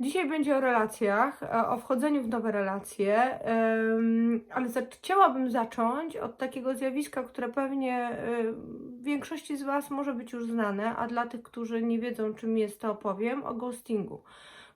Dzisiaj będzie o relacjach, e, o wchodzeniu w nowe relacje, ale chciałabym zacząć od takiego zjawiska, które pewnie e, większości z Was może być już znane, a dla tych, którzy nie wiedzą, czym jest, to opowiem o ghostingu.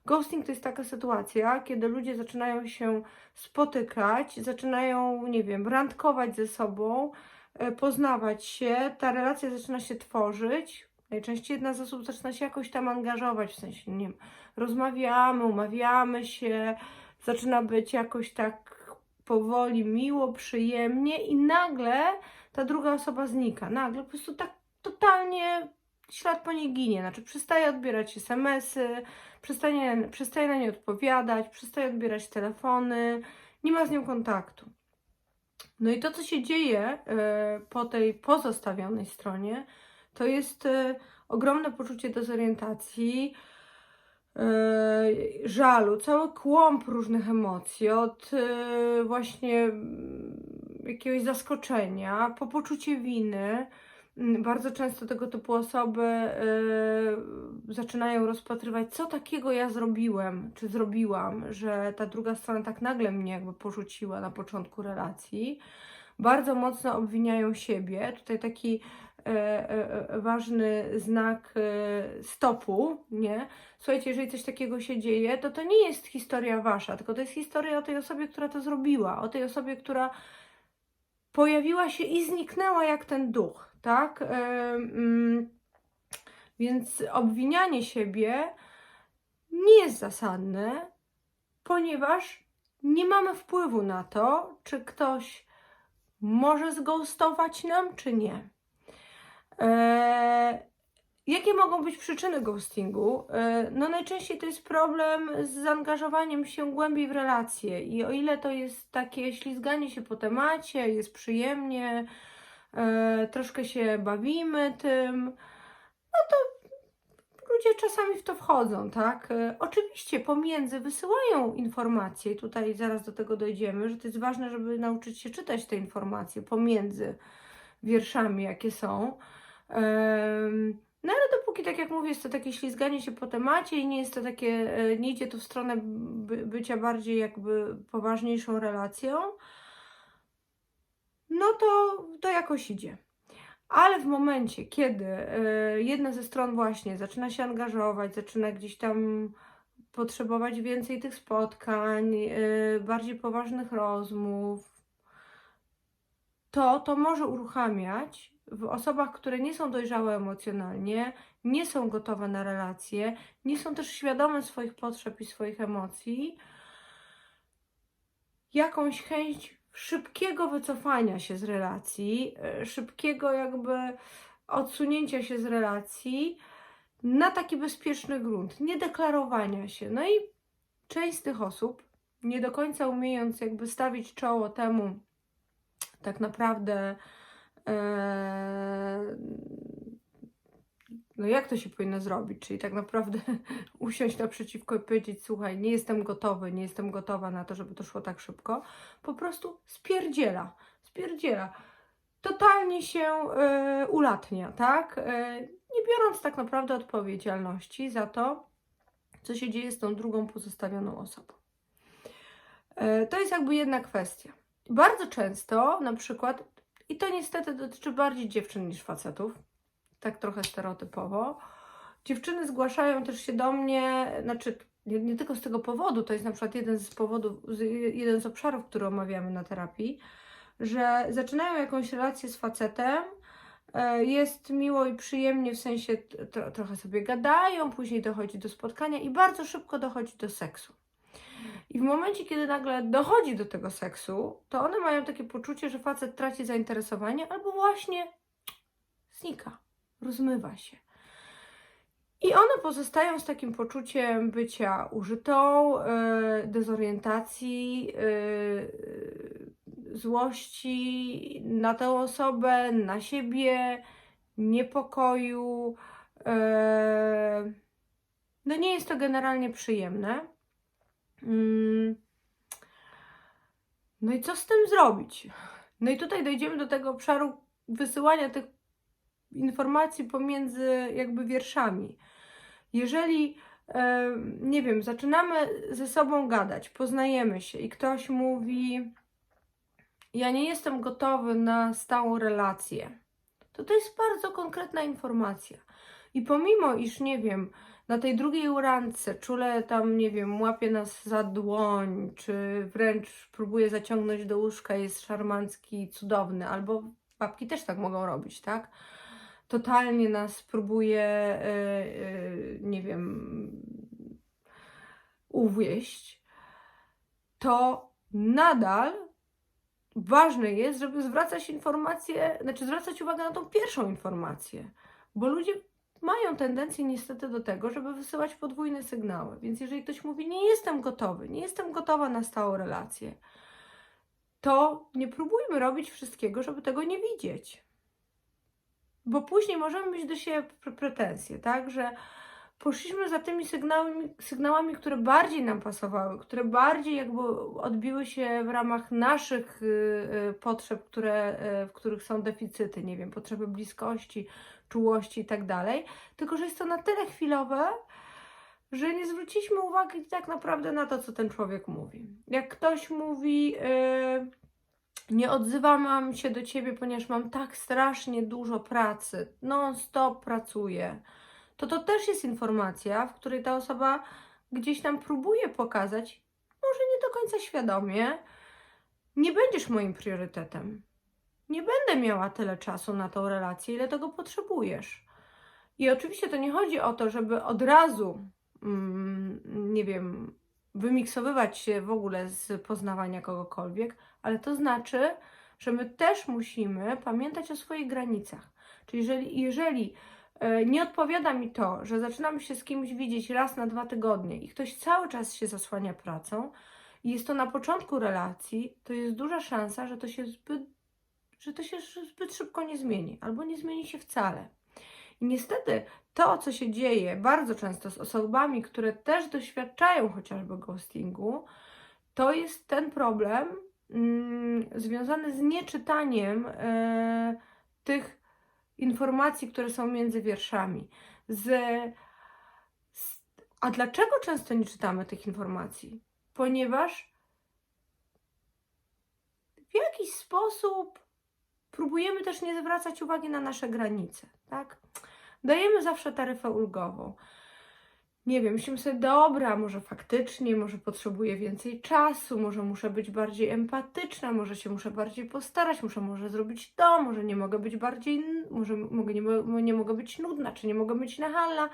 Ghosting to jest taka sytuacja, kiedy ludzie zaczynają się spotykać, zaczynają, nie wiem, randkować ze sobą, e, poznawać się, ta relacja zaczyna się tworzyć. Najczęściej jedna z osób zaczyna się jakoś tam angażować, w sensie, nie wiem, rozmawiamy, umawiamy się, zaczyna być jakoś tak powoli, miło, przyjemnie i nagle ta druga osoba znika. Nagle po prostu tak totalnie ślad po niej ginie. Znaczy przestaje odbierać SMS-y, przestaje, przestaje na nie odpowiadać, przestaje odbierać telefony, nie ma z nią kontaktu. No i to, co się dzieje e, po tej pozostawionej stronie, to jest e, ogromne poczucie dezorientacji, e, żalu, cały kłąb różnych emocji, od e, właśnie mm, jakiegoś zaskoczenia, po poczucie winy. Mm, Bardzo często tego typu osoby zaczynają rozpatrywać, co takiego ja zrobiłem, czy zrobiłam, że ta druga strona tak nagle mnie jakby porzuciła na początku relacji. Bardzo mocno obwiniają siebie. Tutaj taki ważny znak e, stopu, nie? Słuchajcie, jeżeli coś takiego się dzieje, to to nie jest historia wasza, tylko to jest historia o tej osobie, która to zrobiła, o tej osobie, która pojawiła się i zniknęła jak ten duch, tak? E, mm, Więc obwinianie siebie nie jest zasadne, ponieważ nie mamy wpływu na to, czy ktoś może zghostować nam, czy nie. Eee, jakie mogą być przyczyny ghostingu? Eee, no najczęściej to jest problem z zaangażowaniem się głębiej w relacje i o ile to jest takie ślizganie się po temacie, jest przyjemnie, eee, troszkę się bawimy tym, no to ludzie czasami w to wchodzą, tak? E, Oczywiście pomiędzy wysyłają informacje, tutaj zaraz do tego dojdziemy, że to jest ważne, żeby nauczyć się czytać te informacje pomiędzy wierszami, jakie są. No ale dopóki, tak jak mówię, jest to takie ślizganie się po temacie i nie jest to takie, e, nie idzie to w stronę by, bycia bardziej jakby poważniejszą relacją, no to, to jakoś idzie. Ale w momencie, kiedy e, jedna ze stron właśnie zaczyna się angażować, zaczyna gdzieś tam potrzebować więcej tych spotkań, e, bardziej poważnych rozmów, to to może uruchamiać w osobach, które nie są dojrzałe emocjonalnie, nie są gotowe na relacje, nie są też świadome swoich potrzeb i swoich emocji, jakąś chęć szybkiego wycofania się z relacji, e, szybkiego jakby odsunięcia się z relacji na taki bezpieczny grunt, nie deklarowania się. No i część z tych osób, nie do końca umiejąc jakby stawić czoło temu, tak naprawdę, no jak to się powinno zrobić? Czyli tak naprawdę usiąść naprzeciwko i powiedzieć: Słuchaj, nie jestem gotowy, nie jestem gotowa na to, żeby to szło tak szybko. Po prostu spierdziela, spierdziela. Totalnie się e, ulatnia, tak? E, nie biorąc tak naprawdę odpowiedzialności za to, co się dzieje z tą drugą pozostawioną osobą. E, to jest jakby jedna kwestia. Bardzo często, na przykład, i to niestety dotyczy bardziej dziewczyn niż facetów, tak trochę stereotypowo, dziewczyny zgłaszają też się do mnie, znaczy nie, nie tylko z tego powodu, to jest na przykład jeden z powodów, jeden z obszarów, który omawiamy na terapii, że zaczynają jakąś relację z facetem, e, jest miło i przyjemnie, w sensie tro, trochę sobie gadają, później dochodzi do spotkania i bardzo szybko dochodzi do seksu. I w momencie, kiedy nagle dochodzi do tego seksu, to one mają takie poczucie, że facet traci zainteresowanie albo właśnie znika, rozmywa się. I one pozostają z takim poczuciem bycia użytą, yy, dezorientacji, yy, złości na tę osobę, na siebie, niepokoju. Yy, no nie jest to generalnie przyjemne. Mm. No i co z tym zrobić? No i tutaj dojdziemy do tego obszaru wysyłania tych informacji pomiędzy jakby wierszami. Jeżeli nie wiem, zaczynamy ze sobą gadać, poznajemy się i ktoś mówi, ja nie jestem gotowy na stałą relację, to to jest bardzo konkretna informacja. I pomimo, iż nie wiem, na tej drugiej randce czule tam, nie wiem, łapie nas za dłoń, czy wręcz próbuje zaciągnąć do łóżka, jest szarmancki, cudowny, albo babki też tak mogą robić, tak? Totalnie nas próbuje, e, e, nie wiem, uwieść, to nadal ważne jest, żeby zwracać informacje, znaczy zwracać uwagę na tą pierwszą informację, bo ludzie mają tendencję niestety do tego, żeby wysyłać podwójne sygnały. Więc jeżeli ktoś mówi, nie jestem gotowy, nie jestem gotowa na stałą relację, to nie próbujmy robić wszystkiego, żeby tego nie widzieć. Bo później możemy mieć do siebie pre- pretensje, tak, że poszliśmy za tymi sygnałami, sygnałami, które bardziej nam pasowały, które bardziej jakby odbiły się w ramach naszych y, y, potrzeb, które, y, w których są deficyty, nie wiem, potrzeby bliskości, czułości i tak dalej, tylko że jest to na tyle chwilowe, że nie zwróciliśmy uwagi tak naprawdę na to, co ten człowiek mówi. Jak ktoś mówi, yy, nie odzywam się do ciebie, ponieważ mam tak strasznie dużo pracy, non-stop pracuję, to to też jest informacja, w której ta osoba gdzieś tam próbuje pokazać, może nie do końca świadomie, nie będziesz moim priorytetem. Nie będę miała tyle czasu na tą relację, ile tego potrzebujesz. I oczywiście to nie chodzi o to, żeby od razu, mm, nie wiem, wymiksowywać się w ogóle z poznawania kogokolwiek, ale to znaczy, że my też musimy pamiętać o swoich granicach. Czyli jeżeli, jeżeli e, nie odpowiada mi to, że zaczynam się z kimś widzieć raz na dwa tygodnie i ktoś cały czas się zasłania pracą i jest to na początku relacji, to jest duża szansa, że to się zbyt, że to się zbyt szybko nie zmieni albo nie zmieni się wcale. I niestety to, co się dzieje bardzo często z osobami, które też doświadczają chociażby ghostingu, to jest ten problem mm, związany z nieczytaniem e, tych informacji, które są między wierszami. Z, z, a dlaczego często nie czytamy tych informacji? Ponieważ w jakiś sposób próbujemy też nie zwracać uwagi na nasze granice, tak? Dajemy zawsze taryfę ulgową. Nie wiem, myślimy sobie, dobra, może faktycznie, może potrzebuję więcej czasu, może muszę być bardziej empatyczna, może się muszę bardziej postarać, muszę może zrobić to, może nie mogę być bardziej, może mogę, nie, nie mogę być nudna, czy nie mogę być nachalna.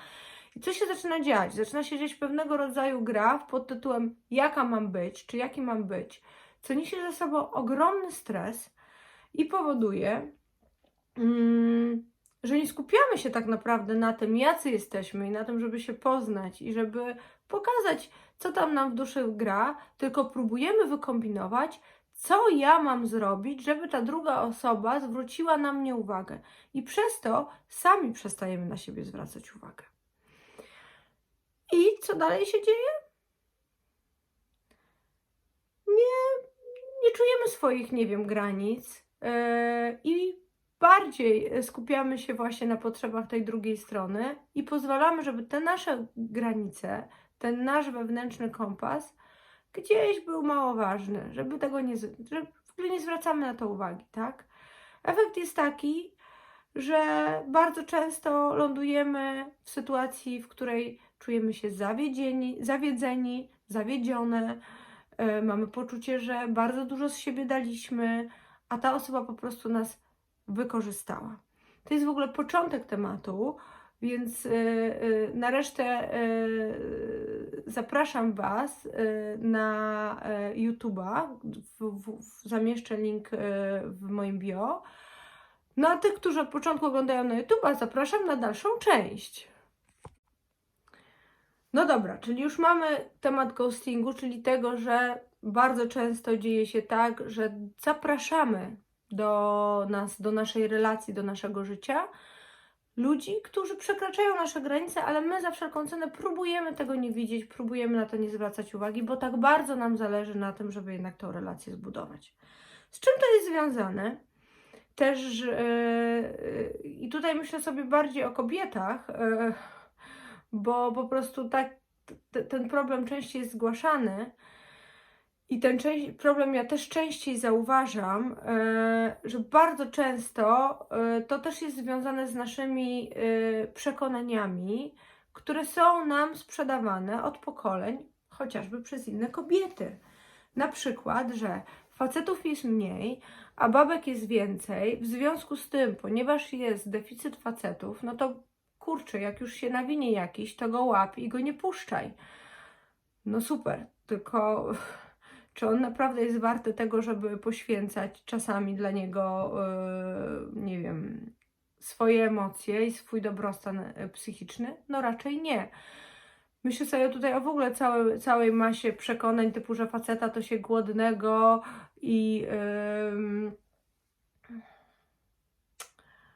I co się zaczyna dziać? Zaczyna się dziać pewnego rodzaju gra pod tytułem jaka mam być, czy jaki mam być, co niesie ze sobą ogromny stres i powoduje, mm, że nie skupiamy się tak naprawdę na tym, jacy jesteśmy i na tym, żeby się poznać i żeby pokazać, co tam nam w duszy gra, tylko próbujemy wykombinować, co ja mam zrobić, żeby ta druga osoba zwróciła na mnie uwagę. I przez to sami przestajemy na siebie zwracać uwagę. I co dalej się dzieje? Nie, nie czujemy swoich, nie wiem, granic i bardziej skupiamy się właśnie na potrzebach tej drugiej strony i pozwalamy, żeby te nasze granice, ten nasz wewnętrzny kompas gdzieś był mało ważny, żeby tego nie, że w ogóle nie zwracamy na to uwagi, tak? Efekt jest taki, że bardzo często lądujemy w sytuacji, w której czujemy się zawiedzieni, zawiedzeni, zawiedzione, e, mamy poczucie, że bardzo dużo z siebie daliśmy, a ta osoba po prostu nas wykorzystała. To jest w ogóle początek tematu, więc y, y, na resztę y, zapraszam Was na YouTube'a. Zamieszczę link w moim bio. No a tych, którzy od początku oglądają na YouTube'a, zapraszam na dalszą część. No dobra, czyli już mamy temat ghostingu, czyli tego, że bardzo często dzieje się tak, że zapraszamy do nas, do naszej relacji, do naszego życia ludzi, którzy przekraczają nasze granice, ale my za wszelką cenę próbujemy tego nie widzieć, próbujemy na to nie zwracać uwagi, bo tak bardzo nam zależy na tym, żeby jednak tą relację zbudować. Z czym to jest związane? Też yy, i tutaj myślę sobie bardziej o kobietach, yy, bo po prostu tak ten problem częściej jest zgłaszany. I ten problem ja też częściej zauważam, e, że bardzo często e, to też jest związane z naszymi e, przekonaniami, które są nam sprzedawane od pokoleń, chociażby przez inne kobiety. Na przykład, że facetów jest mniej, a babek jest więcej. W związku z tym, ponieważ jest deficyt facetów, no to kurczę, jak już się nawinie jakiś, to go łap i go nie puszczaj. No super, tylko czy on naprawdę jest warty tego, żeby poświęcać czasami dla niego, yy, nie wiem, swoje emocje i swój dobrostan e, psychiczny? No raczej nie. Myślę sobie tutaj o w ogóle całej, całej masie przekonań typu, że faceta to się głodnego i ym,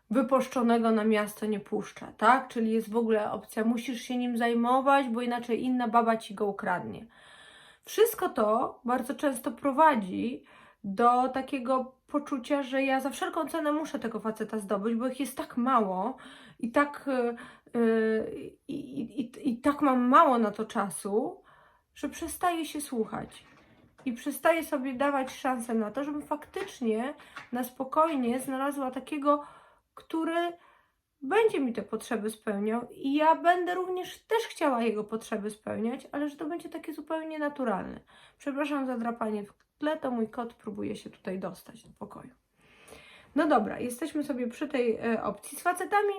wypuszczonego na miasto nie puszcza, tak? Czyli jest w ogóle opcja, musisz się nim zajmować, bo inaczej inna baba ci go ukradnie. Wszystko to bardzo często prowadzi do takiego poczucia, że ja za wszelką cenę muszę tego faceta zdobyć, bo ich jest tak mało i tak, yy, i, i, i tak mam mało na to czasu, że przestaję się słuchać. I przestaję sobie dawać szansę na to, żebym faktycznie na spokojnie znalazła takiego, który będzie mi te potrzeby spełniał i ja będę również też chciała jego potrzeby spełniać, ale że to będzie takie zupełnie naturalne. Przepraszam za drapanie w tle, to mój kot próbuje się tutaj dostać do pokoju. No dobra, jesteśmy sobie przy tej e, opcji. Z facetami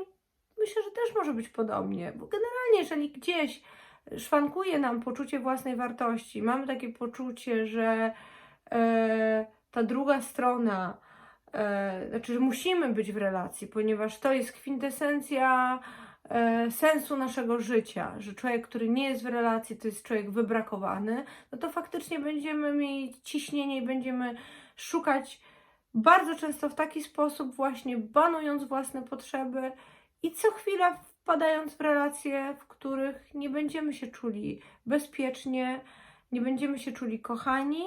myślę, że też może być podobnie, bo generalnie jeżeli gdzieś szwankuje nam poczucie własnej wartości, mamy takie poczucie, że e, ta druga strona e, znaczy, że musimy być w relacji, ponieważ to jest kwintesencja e, sensu naszego życia, że człowiek, który nie jest w relacji, to jest człowiek wybrakowany, no to faktycznie będziemy mieć ciśnienie i będziemy szukać bardzo często w taki sposób, właśnie banując własne potrzeby i co chwila wpadając w relacje, w których nie będziemy się czuli bezpiecznie, nie będziemy się czuli kochani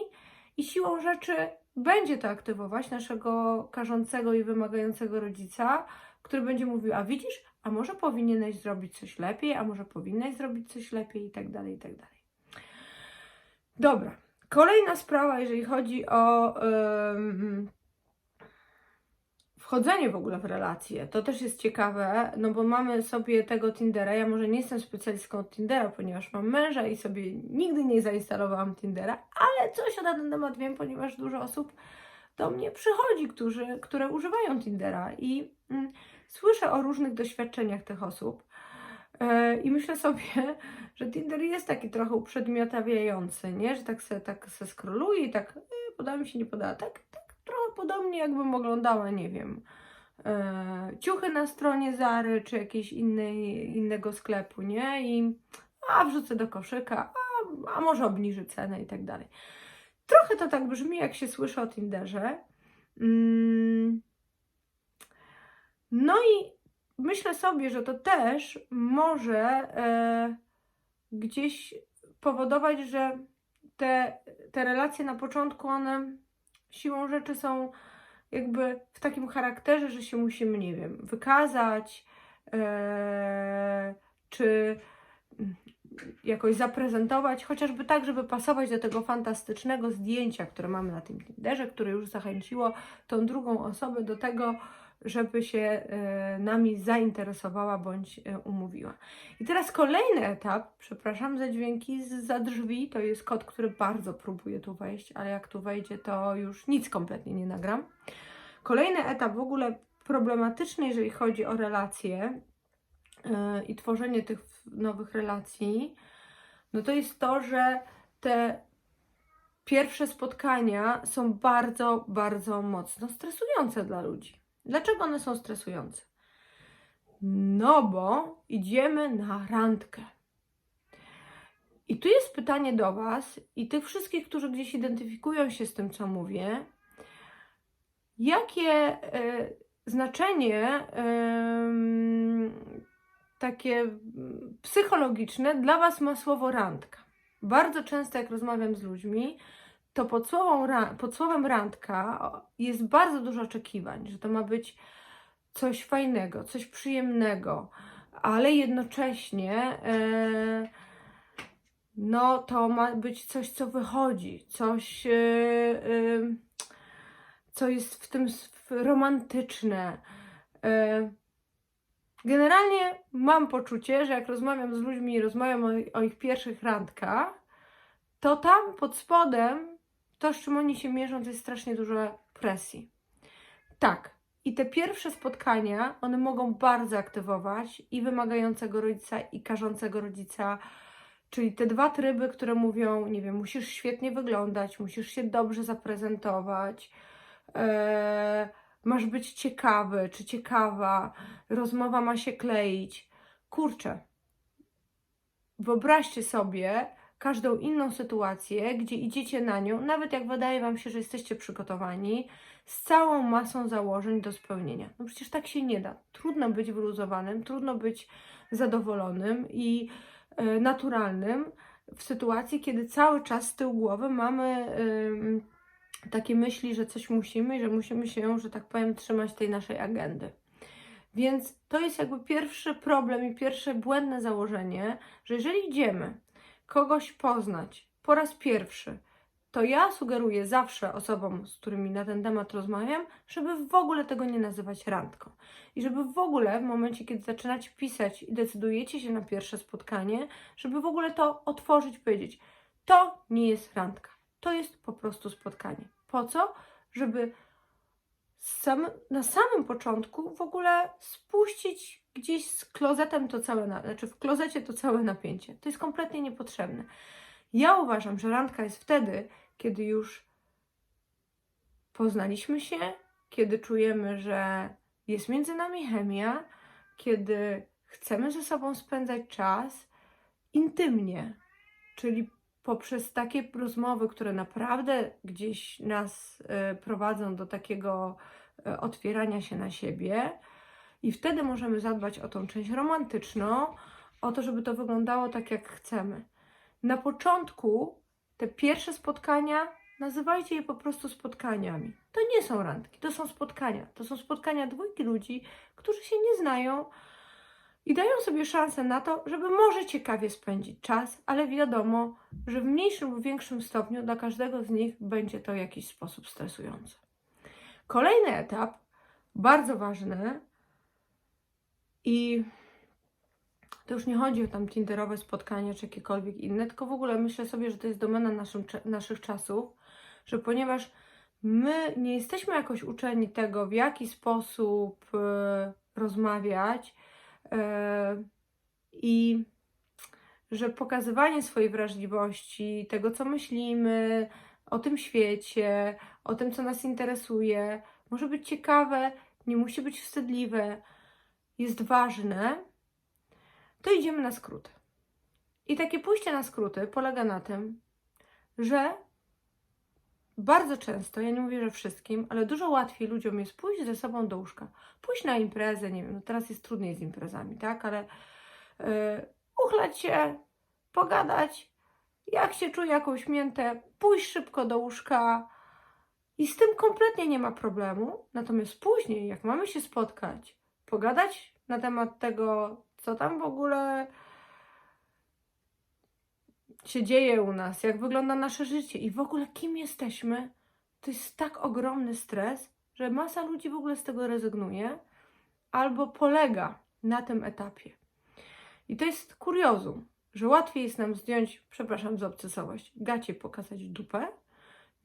i siłą rzeczy będzie to aktywować naszego karzącego i wymagającego rodzica, który będzie mówił, a widzisz, a może powinieneś zrobić coś lepiej, a może powinnaś zrobić coś lepiej i tak dalej, i tak dalej. Dobra. Kolejna sprawa, jeżeli chodzi o ym, wchodzenie w ogóle w relacje, to też jest ciekawe, no bo mamy sobie tego Tindera. Ja może nie jestem specjalistką od Tindera, ponieważ mam męża i sobie nigdy nie zainstalowałam Tindera, ale coś na ten temat wiem, ponieważ dużo osób do mnie przychodzi, którzy, które używają Tindera i mm, słyszę o różnych doświadczeniach tych osób. E, I myślę sobie, że Tinder jest taki trochę uprzedmiotawiający, nie? Że tak se, tak se scrolluje i tak e, poda mi się, nie poda. Tak, tak trochę podobnie jakbym oglądała, nie wiem, e, ciuchy na stronie Zary czy jakiegoś innej, innego sklepu, nie? I a wrzucę do koszyka, a, a może obniży cenę i tak dalej. Trochę to tak brzmi, jak się słyszy o Tinderze. Mm. No i myślę sobie, że to też może e, gdzieś powodować, że te, te relacje na początku, one siłą rzeczy są jakby w takim charakterze, że się musimy, nie wiem, wykazać, e, czy jakoś zaprezentować, chociażby tak, żeby pasować do tego fantastycznego zdjęcia, które mamy na tym Tinderze, które już zachęciło tą drugą osobę do tego, żeby się e, nami zainteresowała bądź e, umówiła. I teraz kolejny etap, przepraszam za dźwięki z za drzwi, to jest kot, który bardzo próbuje tu wejść, ale jak tu wejdzie, to już nic kompletnie nie nagram. Kolejny etap w ogóle problematyczny, jeżeli chodzi o relacje yy, i tworzenie tych nowych relacji, no to jest to, że te pierwsze spotkania są bardzo, bardzo mocno stresujące dla ludzi. Dlaczego one są stresujące? No bo idziemy na randkę. I tu jest pytanie do Was i tych wszystkich, którzy gdzieś identyfikują się z tym, co mówię. Jakie e, znaczenie e, takie psychologiczne dla Was ma słowo randka? Bardzo często, jak rozmawiam z ludźmi, to pod, słową, pod słowem randka jest bardzo dużo oczekiwań, że to ma być coś fajnego, coś przyjemnego, ale jednocześnie e, no to ma być coś, co wychodzi, coś, yy, yy, co jest w tym romantyczne. Generalnie mam poczucie, że jak rozmawiam z ludźmi i rozmawiam o, o ich pierwszych randkach, to tam pod spodem to, z czym oni się mierzą, to jest strasznie dużo presji. Tak. I te pierwsze spotkania, one mogą bardzo aktywować i wymagającego rodzica, i karzącego rodzica. Czyli te dwa tryby, które mówią, nie wiem, musisz świetnie wyglądać, musisz się dobrze zaprezentować, e, masz być ciekawy czy ciekawa, rozmowa ma się kleić. Kurczę, wyobraźcie sobie każdą inną sytuację, gdzie idziecie na nią, nawet jak wydaje Wam się, że jesteście przygotowani, z całą masą założeń do spełnienia. No przecież tak się nie da. Trudno być wyluzowanym, trudno być zadowolonym i e, naturalnym w sytuacji, kiedy cały czas z tyłu głowy mamy takie myśli, że coś musimy że musimy się, że tak powiem, trzymać tej naszej agendy. Więc to jest jakby pierwszy problem i pierwsze błędne założenie, że jeżeli idziemy kogoś poznać po raz pierwszy, to ja sugeruję zawsze osobom, z którymi na ten temat rozmawiam, żeby w ogóle tego nie nazywać randką. I żeby w ogóle w momencie, kiedy zaczynacie pisać i decydujecie się na pierwsze spotkanie, żeby w ogóle to otworzyć, powiedzieć: To nie jest randka, to jest po prostu spotkanie. Po co? Żeby sam, na samym początku w ogóle spuścić gdzieś z klozetem to całe, na, znaczy w klozecie to całe napięcie. To jest kompletnie niepotrzebne. Ja uważam, że randka jest wtedy, kiedy już poznaliśmy się, kiedy czujemy, że jest między nami chemia, kiedy chcemy ze sobą spędzać czas intymnie, czyli poprzez takie rozmowy, które naprawdę gdzieś nas e, prowadzą do takiego e, otwierania się na siebie. I wtedy możemy zadbać o tą część romantyczną, o to, żeby to wyglądało tak, jak chcemy. Na początku te pierwsze spotkania nazywajcie je po prostu spotkaniami. To nie są randki, to są spotkania. To są spotkania dwójki ludzi, którzy się nie znają i dają sobie szansę na to, żeby może ciekawie spędzić czas, ale wiadomo, że w mniejszym lub większym stopniu dla każdego z nich będzie to w jakiś sposób stresujące. Kolejny etap, bardzo ważny i to już nie chodzi o tam tinderowe spotkania czy jakiekolwiek inne, tylko w ogóle myślę sobie, że to jest domena naszym, naszych czasów, że ponieważ my nie jesteśmy jakoś uczeni tego, w jaki sposób e, rozmawiać e, i że pokazywanie swojej wrażliwości, tego co myślimy o tym świecie, o tym co nas interesuje, może być ciekawe, nie musi być wstydliwe, jest ważne, to idziemy na skróty. I takie pójście na skróty polega na tym, że bardzo często, ja nie mówię, że wszystkim, ale dużo łatwiej ludziom jest pójść ze sobą do łóżka. Pójść na imprezę, nie wiem, no teraz jest trudniej z imprezami, tak, ale yy, uchlać się, pogadać, jak się czuje jakąś miętę, pójść szybko do łóżka i z tym kompletnie nie ma problemu. Natomiast później, jak mamy się spotkać, pogadać na temat tego, co tam w ogóle się dzieje u nas, jak wygląda nasze życie i w ogóle kim jesteśmy, to jest tak ogromny stres, że masa ludzi w ogóle z tego rezygnuje albo polega na tym etapie. I to jest kuriozum, że łatwiej jest nam zdjąć, przepraszam za obcesowość, gacie pokazać dupę,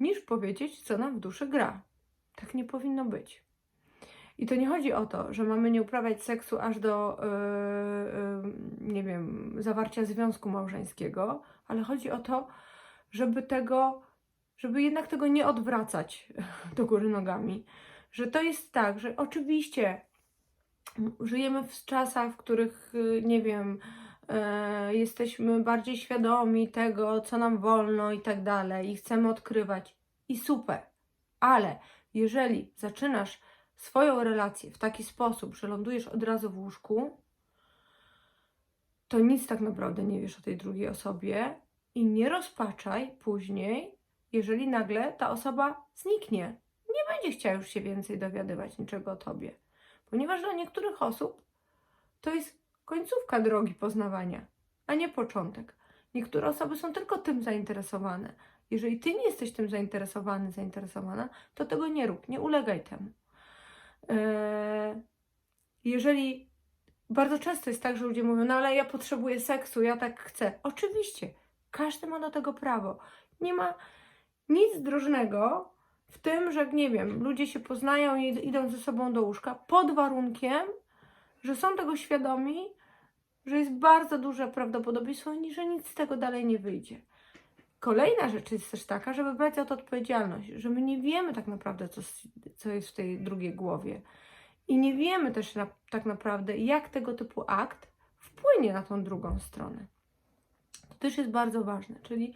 niż powiedzieć, co nam w duszy gra. Tak nie powinno być. I to nie chodzi o to, że mamy nie uprawiać seksu aż do, yy, yy, nie wiem, zawarcia związku małżeńskiego, ale chodzi o to, żeby tego, żeby jednak tego nie odwracać do góry nogami. Że to jest tak, że oczywiście żyjemy w czasach, w których, yy, nie wiem, yy, jesteśmy bardziej świadomi tego, co nam wolno i tak dalej, i chcemy odkrywać. I super, ale jeżeli zaczynasz swoją relację w taki sposób, że lądujesz od razu w łóżku, to nic tak naprawdę nie wiesz o tej drugiej osobie i nie rozpaczaj później, jeżeli nagle ta osoba zniknie. Nie będzie chciała już się więcej dowiadywać niczego o tobie, ponieważ dla niektórych osób to jest końcówka drogi poznawania, a nie początek. Niektóre osoby są tylko tym zainteresowane. Jeżeli ty nie jesteś tym zainteresowany, zainteresowana, to tego nie rób, nie ulegaj temu. Eee, Jeżeli bardzo często jest tak, że ludzie mówią, no ale ja potrzebuję seksu, ja tak chcę. Oczywiście, każdy ma do tego prawo. Nie ma nic drożnego w tym, że nie wiem, ludzie się poznają i idą ze sobą do łóżka pod warunkiem, że są tego świadomi, że jest bardzo duże prawdopodobieństwo, że nic z tego dalej nie wyjdzie. Kolejna rzecz jest też taka, żeby brać za to odpowiedzialność, że my nie wiemy tak naprawdę, co, co jest w tej drugiej głowie. I nie wiemy też na, tak naprawdę, jak tego typu akt wpłynie na tą drugą stronę. To też jest bardzo ważne, czyli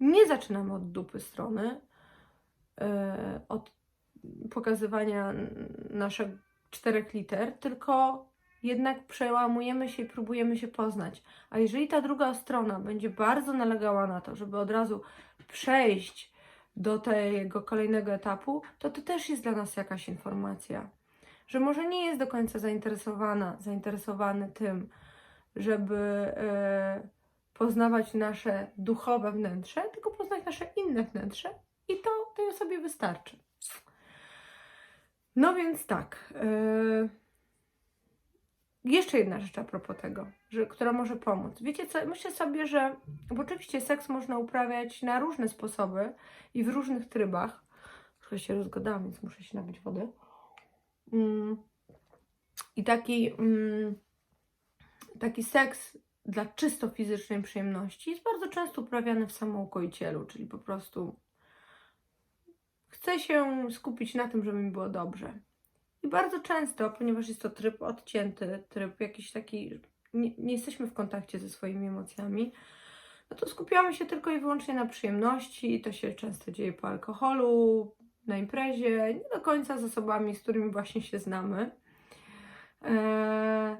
nie zaczynamy od dupy strony, yy, od pokazywania naszych czterech liter, tylko jednak przełamujemy się i próbujemy się poznać. A jeżeli ta druga strona będzie bardzo nalegała na to, żeby od razu przejść do tego kolejnego etapu, to to też jest dla nas jakaś informacja, że może nie jest do końca zainteresowana, zainteresowany tym, żeby e, poznawać nasze duchowe wnętrze, tylko poznać nasze inne wnętrze i to tej osobie wystarczy. No więc tak. e, jeszcze jedna rzecz a propos tego, że, która może pomóc. Wiecie co, myślę sobie, że bo oczywiście seks można uprawiać na różne sposoby i w różnych trybach. Trochę się rozgadałam, więc muszę się napić wody. Mm. I taki, mm, taki seks dla czysto fizycznej przyjemności jest bardzo często uprawiany w samoukoicielu, czyli po prostu chcę się skupić na tym, żeby mi było dobrze. I bardzo często, ponieważ jest to tryb odcięty, tryb jakiś taki, nie, nie jesteśmy w kontakcie ze swoimi emocjami, no to skupiamy się tylko i wyłącznie na przyjemności. I to się często dzieje po alkoholu, na imprezie, nie do końca z osobami, z którymi właśnie się znamy. Eee,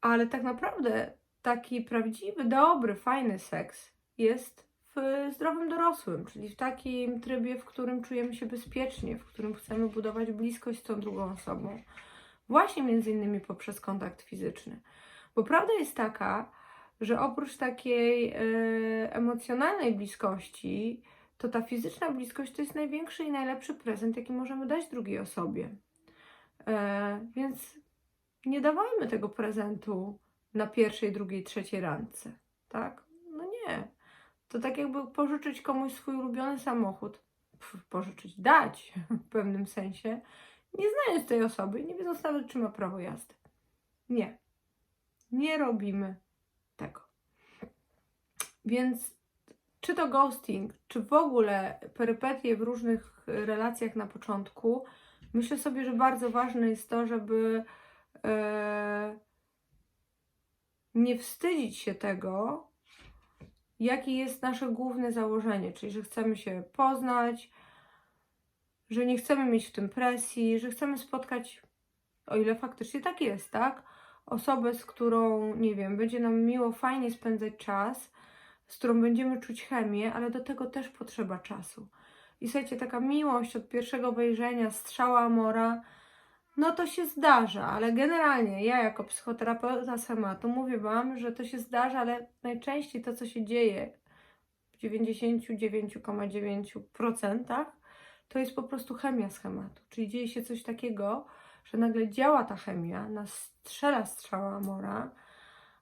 ale tak naprawdę taki prawdziwy, dobry, fajny seks jest w zdrowym dorosłym, czyli w takim trybie, w którym czujemy się bezpiecznie, w którym chcemy budować bliskość z tą drugą osobą. Właśnie między innymi poprzez kontakt fizyczny. Bo prawda jest taka, że oprócz takiej e, emocjonalnej bliskości, to ta fizyczna bliskość to jest największy i najlepszy prezent, jaki możemy dać drugiej osobie. E, więc nie dawajmy tego prezentu na pierwszej, drugiej, trzeciej randce, tak? No nie. To tak jakby pożyczyć komuś swój ulubiony samochód. Pożyczyć, dać w pewnym sensie, nie znając tej osoby, nie wiedząc nawet, czy ma prawo jazdy. Nie. Nie robimy tego. Więc czy to ghosting, czy w ogóle perypetie w różnych relacjach na początku, myślę sobie, że bardzo ważne jest to, żeby e, nie wstydzić się tego, jakie jest nasze główne założenie, czyli że chcemy się poznać, że nie chcemy mieć w tym presji, że chcemy spotkać, o ile faktycznie tak jest, tak? Osobę, z którą, nie wiem, będzie nam miło, fajnie spędzać czas, z którą będziemy czuć chemię, ale do tego też potrzeba czasu. I słuchajcie, taka miłość od pierwszego wejrzenia, strzała Amora, no to się zdarza, ale generalnie ja jako psychoterapeuta schematu mówię Wam, że to się zdarza, ale najczęściej to, co się dzieje w 99,9% to jest po prostu chemia schematu. Czyli dzieje się coś takiego, że nagle działa ta chemia, nas strzela strzała Amora,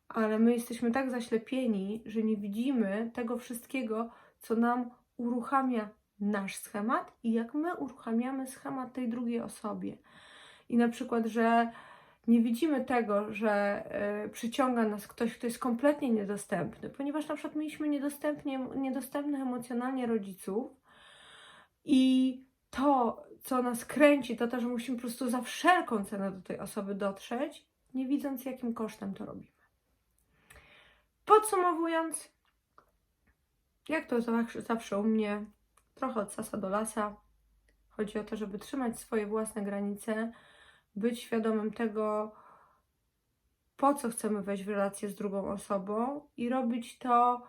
ale my jesteśmy tak zaślepieni, że nie widzimy tego wszystkiego, co nam uruchamia nasz schemat i jak my uruchamiamy schemat tej drugiej osobie. I na przykład, że nie widzimy tego, że y, przyciąga nas ktoś, kto jest kompletnie niedostępny, ponieważ na przykład mieliśmy niedostępnych emocjonalnie rodziców i to, co nas kręci, to to, że musimy po prostu za wszelką cenę do tej osoby dotrzeć, nie widząc, jakim kosztem to robimy. Podsumowując, jak to zawsze u mnie, trochę od sasa do lasa. Chodzi o to, żeby trzymać swoje własne granice, być świadomym tego, po co chcemy wejść w relację z drugą osobą i robić to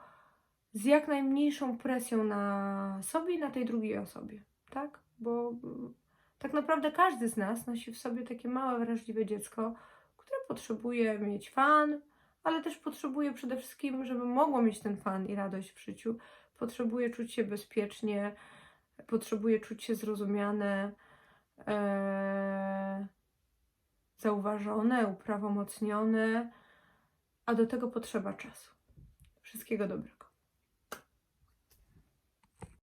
z jak najmniejszą presją na sobie i na tej drugiej osobie, tak? Bo mm, tak naprawdę każdy z nas nosi w sobie takie małe, wrażliwe dziecko, które potrzebuje mieć fan, ale też potrzebuję przede wszystkim, żeby mogło mieć ten fan i radość w życiu, potrzebuję czuć się bezpiecznie, potrzebuję czuć się zrozumiane, e, zauważone, uprawomocnione, a do tego potrzeba czasu. Wszystkiego dobrego.